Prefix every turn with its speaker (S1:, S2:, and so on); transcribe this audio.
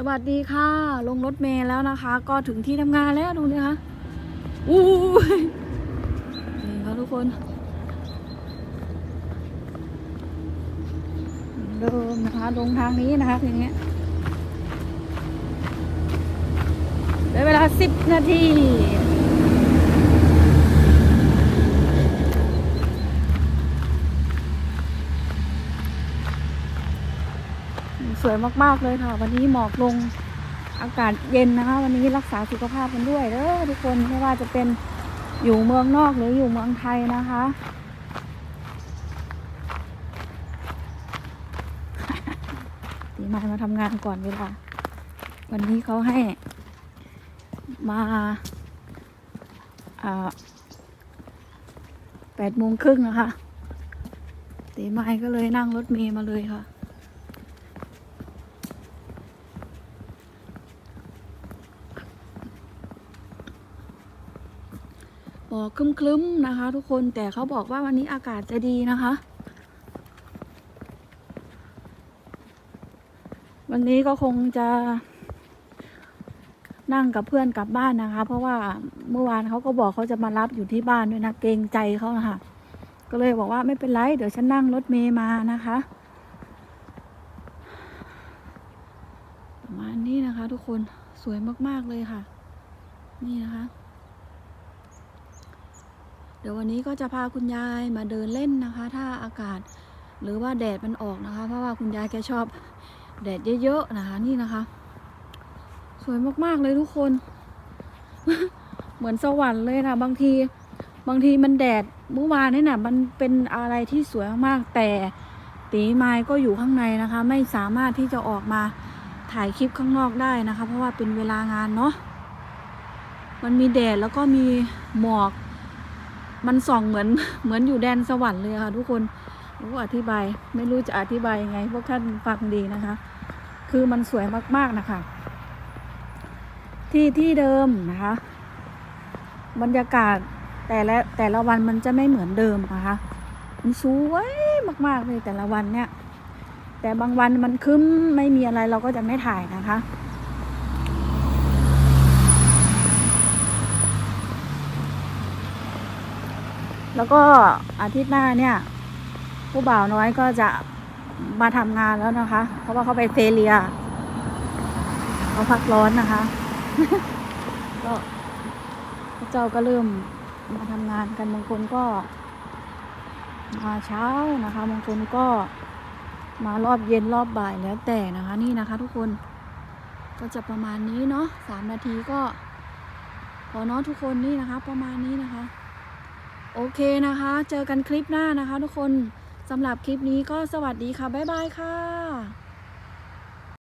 S1: สวัสดีค่ะ ลงรถเมล์แล้วนะคะ ก็ถึงที่ทำงานแล้วดูนะคะอู้ยนี่ค่ะทุกคนเดิมนะคะลงทางนี้นะคะทีนี้ได้เวลาสิบนาที ส วยมากๆเลยค่ะ วันนี้หมอกลงอากาศเย็นนะคะ วันนี้รักษาสุขภาพกันด้วยเด้อทุกคนไม่ว่าจะเป็นอยู่เมืองนอกหรืออยู่เมืองไทยนะคะ ตีมายมาทำงานก่อนเวลา วันนี้เขาให้มาแปดโมงครึ่งนะคะตีมายก็เลยนั่งรถเมย์มาเลยค่ะ หมอกคลึ้มๆนะคะ ทุกคนแต่เขาบอกว่าวันนี้อากาศจะดีนะคะ วันนี้ก็คงจะ นั่งกับเพื่อนกลับบ้านนะคะ เพราะว่าเมื่อวานเขาก็บอกเขาจะมารับอยู่ที่บ้านด้วยนะเกรงใจเขานะคะก็เลยบอกว่าไม่เป็นไร เดี๋ยวฉันนั่งรถเมย์มานะคะประมาณนี้นะคะ ทุกคนสวยมากๆเลยค่ะ นี่นะคะ เดี๋ยววันนี้ก็จะพาคุณยายมาเดินเล่นนะคะ ถ้าอากาศหรือว่าแดดมันออกนะคะ เพราะว่าคุณยายแกชอบแดดเยอะๆนะคะนี่นะคะ สวยมากๆเลยทุกคน เหมือนสวรรค์เลยนะบางที บางทีมันแดดเมื่อวานนี่นะมันเป็นอะไรที่สวยมากๆแต่ตีไม้ก็อยู่ข้างในนะคะ ไม่สามารถที่จะออกมาถ่ายคลิปข้างนอกได้นะคะ เพราะว่าเป็นเวลางานเนาะมันมีแดดแล้วก็มีหมอก มันส่องเหมือนเหมือนอยู่แดนสวรรค์เลยค่ะ ทุกคนรู้อธิบาย ไม่รู้จะอธิบายยังไงพวกท่านฟังดีนะคะ คือมันสวยมากๆนะคะ ที่ที่เดิมนะคะ บรรยากาศแต่ละแต่ละวันมันจะไม่เหมือนเดิมนะคะ มันสวยมากๆเลยแต่ละวันเนี่ย แต่บางวันมันคึ้มไม่มีอะไรเราก็จะไม่ถ่ายนะคะ แล้วก็อาทิตย์หน้าเนี่ย ผู้บ่าวน้อยก็จะมาทำงานแล้วนะคะ เพราะว่าเขาไปเซเลียเขาพักร้อนนะคะ ก็พระเจ้าก็เริ่มมาทำงานกันบางคนก็ มาเช้านะคะบางคนก็มารอบเย็นรอบบ่ายแล้วแต่นะคะ นี่นะคะ ทุกคนก็จะประมาณนี้เนาะสามนาทีก็ พอเนาะทุกคนนี่นะคะ ประมาณนี้นะคะ โอเคนะคะ เจอกันคลิปหน้านะคะ ทุกคนสำหรับคลิปนี้ก็สวัสดีค่ะ บ๊ายบายค่ะ